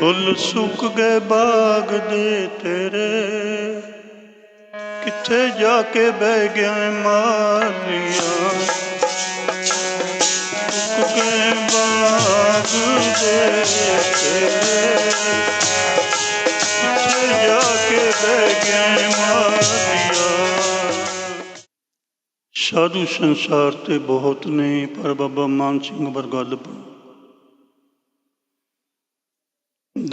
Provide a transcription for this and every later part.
ਫੁੱਲ ਸੁੱਕ ਗਏ ਬਾਗ ਦੇ ਤੇਰੇ। ਕਿੱਥੇ ਜਾ ਕੇ ਬਹਿ ਗਿਆ ਏ ਸੁੱਕ ਗਏ ਬਾਗ ਦੇ ਤੇਰੇ। ਕਿੱਥੇ ਜਾ ਕੇ ਬਹਿ ਗਿਆ ਏ ਸਾਧੂ ਸੰਸਾਰ ਤੇ ਬਹੁਤ ਨੇ, ਪਰ ਬਾਬਾ ਮਾਨ ਸਿੰਘ ਵਰਗਾ ਲੱਭਣਾ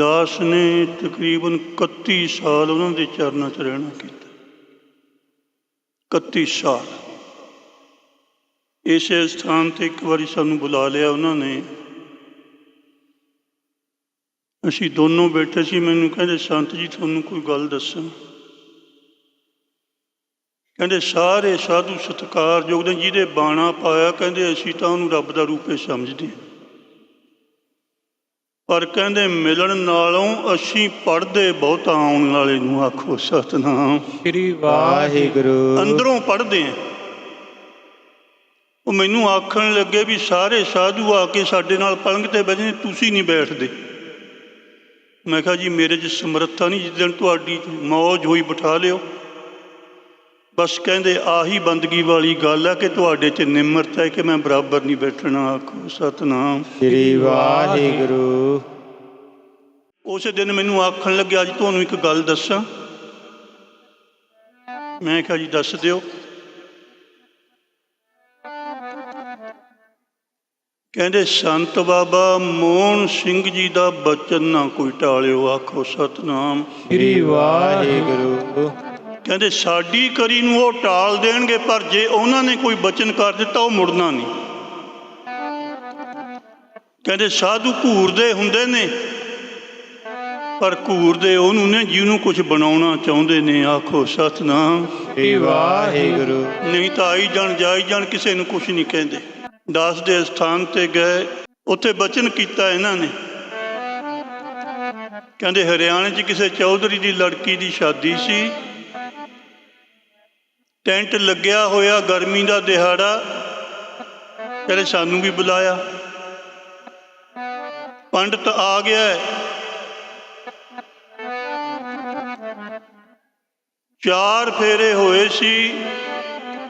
ਦਾਸ ਨੇ ਤਕਰੀਬਨ 31 ਸਾਲ ਉਹਨਾਂ ਦੇ ਚਰਨਾਂ 'ਚ ਰਹਿਣਾ ਕੀਤਾ। 31 ਸਾਲ। ਇਸੇ ਸਥਾਨ ਤੇ ਇੱਕ ਵਾਰੀ ਸਾਨੂੰ ਬੁਲਾ ਲਿਆ ਉਹਨਾਂ ਨੇ। ਅਸੀਂ ਦੋਨੋਂ ਬੈਠੇ ਸੀ, ਮੈਨੂੰ ਕਹਿੰਦੇ, ਸੰਤ ਜੀ, ਤੁਹਾਨੂੰ ਕੋਈ ਗੱਲ ਦੱਸਾਂ? ਕਹਿੰਦੇ, ਸਾਰੇ ਸਾਧੂ ਸਤਿਕਾਰਯੋਗ ਨੇ ਜਿਹਦੇ ਬਾਣਾ ਪਾਇਆ, ਕਹਿੰਦੇ, ਅਸੀਂ ਤਾਂ ਉਹਨੂੰ ਰੱਬ ਦਾ ਰੂਪ ਸਮਝਦੇ ਹਾਂ। ਪਰ ਕਹਿੰਦੇ ਮਿਲਣ ਨਾਲੋਂ ਅਸੀਂ ਪੜਦੇ ਬਹੁਤਾ ਆਉਣ ਵਾਲੇ ਨੂੰ ਆਖੋ ਸਤਨਾਮ। ਸ੍ਰੀ ਵਾਹਿਗੁਰੂ। ਅੰਦਰੋਂ ਪੜਦੇ ਆ। ਉਹ ਮੈਨੂੰ ਆਖਣ ਲੱਗੇ ਵੀ ਸਾਰੇ ਸਾਧੂ ਆ ਕੇ ਸਾਡੇ ਨਾਲ ਪਲੰਘ ਤੇ ਬੈਠੇ ਤੁਸੀਂ ਨਹੀਂ ਬੈਠਦੇ। ਮੈਂ ਕਿਹਾ ਜੀ ਮੇਰੇ 'ਚ ਸਮਰੱਥਾ ਨਹੀਂ ਜਿਸ ਦਿਨ ਤੁਹਾਡੀ ਮੌਜ ਹੋਈ ਬਿਠਾ ਲਿਓ। ਬਸ ਕਹਿੰਦੇ ਆਹੀ ਬੰਦਗੀ ਵਾਲੀ ਗੱਲ ਹੈ ਕਿ ਤੁਹਾਡੇ 'ਚ ਨਿਮਰਤਾ ਹੈ ਕਿ ਮੈਂ ਬਰਾਬਰ ਨਹੀਂ ਬੈਠਣਾ ਆਖੋ ਸਤਨਾਮ। ਸ੍ਰੀ ਵਾਹਿਗੁਰੂ। ਉਸੇ ਦਿਨ ਮੈਨੂੰ ਆਖਣ ਲੱਗਿਆ ਅੱਜ ਤੁਹਾਨੂੰ ਇੱਕ ਗੱਲ ਦੱਸਾਂ। ਮੈਂ ਕਿਹਾ ਜੀ ਦੱਸ ਦਿਓ। ਕਹਿੰਦੇ ਸੰਤ ਬਾਬਾ ਮੋਹਨ ਸਿੰਘ ਜੀ ਦਾ ਬਚਨ ਨਾ ਕੋਈ ਟਾਲਿਓ ਆਖੋ ਸਤਨਾਮ। ਸ੍ਰੀ ਵਾਹਿਗੁਰੂ। ਕਹਿੰਦੇ ਸਾਡੀ ਕਰੀ ਨੂੰ ਉਹ ਟਾਲ ਦੇਣਗੇ ਪਰ ਜੇ ਉਹਨਾਂ ਨੇ ਕੋਈ ਬਚਨ ਕਰ ਦਿੱਤਾ ਉਹ ਮੁੜਨਾ ਨਹੀਂ। ਕਹਿੰਦੇ ਸਾਧੂ ਘੂਰਦੇ ਹੁੰਦੇ ਨੇ ਪਰ ਘੂਰਦੇ ਉਹਨੂੰ ਨੇ ਜਿਹਨੂੰ ਕੁਝ ਬਣਾਉਣਾ ਚਾਹੁੰਦੇ ਨੇ। ਆਖੋ ਸਤਨਾਮ। ਸ੍ਰੀ ਵਾਹਿਗੁਰੂ। ਨਹੀਂ ਤਾਂ ਆਈ ਜਾਣ ਜਾਈ ਜਾਣ ਕਿਸੇ ਨੂੰ ਕੁਝ ਨਹੀਂ ਕਹਿੰਦੇ। ਦਾਸ ਦੇ ਸਥਾਨ ਤੇ ਗਏ ਉੱਥੇ ਬਚਨ ਕੀਤਾ ਇਹਨਾਂ ਨੇ। ਕਹਿੰਦੇ ਹਰਿਆਣੇ 'ਚ ਕਿਸੇ ਚੌਧਰੀ ਦੀ ਲੜਕੀ ਦੀ ਸ਼ਾਦੀ ਸੀ। ਟੈਂਟ ਲੱਗਿਆ ਹੋਇਆ ਗਰਮੀ ਦਾ ਦਿਹਾੜਾ, ਕਹਿੰਦੇ ਸਾਨੂੰ ਵੀ ਬੁਲਾਇਆ। ਪੰਡਤ ਆ ਗਿਆ ਚਾਰ ਫੇਰੇ ਹੋਏ ਸੀ,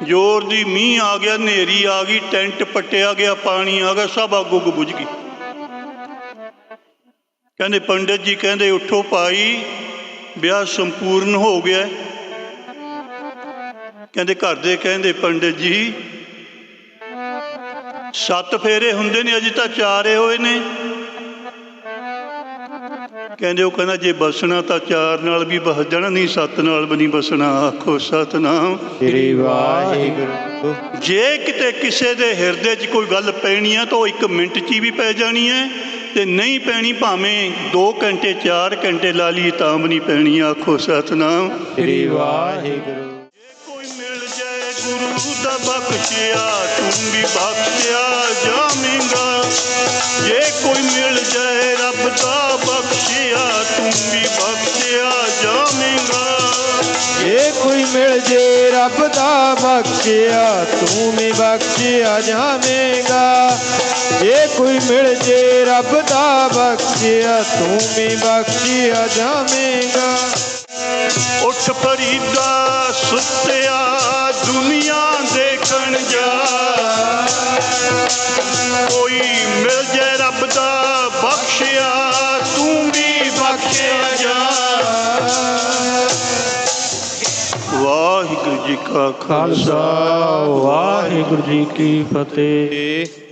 ਜ਼ੋਰ ਦੀ ਮੀਂਹ ਆ ਗਿਆ, ਹਨੇਰੀ ਆ ਗਈ, ਟੈਂਟ ਪੱਟਿਆ ਗਿਆ, ਪਾਣੀ ਆ ਗਿਆ, ਸਭ ਅੱਗ ਉੱਗ ਬੁਝ ਗਈ। ਕਹਿੰਦੇ ਪੰਡਿਤ ਜੀ ਕਹਿੰਦੇ, ਉੱਠੋ ਭਾਈ, ਵਿਆਹ ਸੰਪੂਰਨ ਹੋ ਗਿਆ ਕਹਿੰਦੇ ਘਰ ਦੇ ਕਹਿੰਦੇ ਪੰਡਿਤ ਜੀ ਸੱਤ ਫੇਰੇ ਹੁੰਦੇ ਨੇ ਅਜੇ ਤਾਂ ਚਾਰੇ ਹੋਏ ਨੇ। ਕਹਿੰਦੇ ਉਹ ਕਹਿੰਦਾ ਜੇ ਬਸਣਾ ਤਾਂ ਚਾਰ ਨਾਲ ਵੀ ਬਸ ਜਾਣਾ ਨਹੀਂ ਸੱਤ ਨਾਲ ਵੀ ਨਹੀਂ ਬਸਣਾ। ਆਖੋ ਸਤਨਾਮ। ਸ੍ਰੀ ਵਾਹਿਗੁਰੂ। ਜੇ ਕਿਤੇ ਕਿਸੇ ਦੇ ਹਿਰਦੇ 'ਚ ਕੋਈ ਗੱਲ ਪੈਣੀ ਆ ਤਾਂ ਉਹ ਇੱਕ ਮਿੰਟ 'ਚ ਹੀ ਵੀ ਪੈ ਜਾਣੀ ਹੈ। ਤੇ ਨਹੀਂ ਪੈਣੀ ਭਾਵੇਂ 2 ਘੰਟੇ 4 ਘੰਟੇ ਲਾ ਲਈ ਤਾਂ ਵੀ ਨਹੀਂ ਪੈਣੀ। ਆਖੋ ਸਤਨਾਮ। ਸ੍ਰੀ ਵਾਹਿਗੁਰੂ। ਦਾ ਬਖਸ਼ਿਆ ਤੂੰ ਵੀ ਬਖਸ਼ਿਆ ਜਾਵੇਂਗਾ ਜੇ ਕੋਈ ਮਿਲ ਜਾਏ ਰੱਬ ਦਾ ਬਖਸ਼ਿਆ ਤੂੰ ਵੀ ਬਖਸ਼ਿਆ ਜਾਵੇਂਗਾ ਜੇ ਕੋਈ ਮਿਲ ਜੇ ਰੱਬ ਦਾ ਬਖਸ਼ਿਆ ਤੂੰ ਵੀ ਬਖਸ਼ਿਆ ਜਾਵੇਂਗਾ ਜੇ ਕੋਈ ਮਿਲ ਜੇ ਰੱਬ ਦਾ ਬਖਸ਼ਿਆ ਤੂੰ ਵੀ ਬਖਸ਼ਿਆ ਜਾਵੇਂਗਾ ਉੱਠ ਫਰੀਦਾ ਸੁੱਤਿਆ ਕੋਈ ਮਿਲ ਜੇ ਰੱਬ ਦਾ ਬਖਸ਼ਿਆ, ਤੂੰ ਵੀ ਬਖਸ਼ਿਆ ਜਾ। ਵਾਹਿਗੁਰੂ ਜੀ ਕਾ ਖਾਲਸਾ, ਵਾਹਿਗੁਰੂ ਜੀ ਕੀ ਫਤਿਹ।